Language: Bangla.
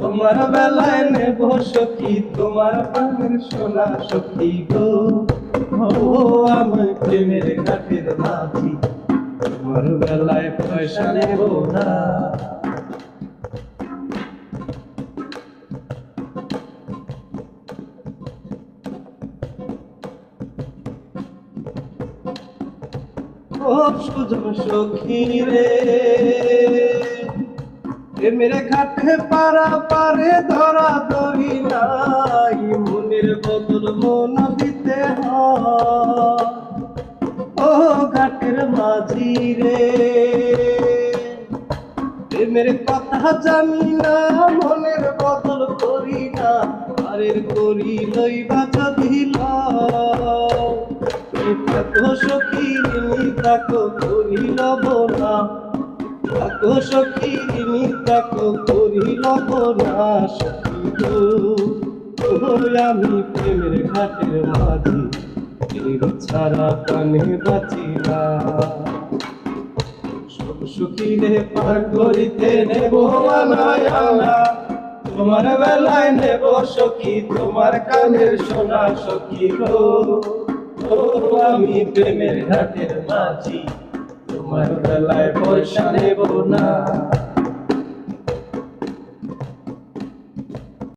তোমার বেলায় নেব সখী, তোমার প্রাণের সোনা সখী গো। ও আমি প্রেমের ঘাটের মাঝি, তোমার বেলায় পয়সা নেব না। ও সুজন সখী রে। প্রেমের ঘাটে পারা পারে ধরা ধরি নাই, মনের বদল মন দিতে ও ঘাটের মাঝি রে, প্রেমের কথা জানি না, মনের বদল করি না, আরের করি লইবা। এই থাকো সখী থাকো করিল থাকো সখী ঋণী করিল না সখী আমি প্রেমের ঘাটের মাঝি ছাড়া কানে বাঁচি না সুখী পার করিতে নেব তোমার বেলায় নেব সখী, তোমার কানের সোনা সখী গো। আমি প্রেমের ঘাটের মাঝি তোমার গলায় পয়সা নেব না।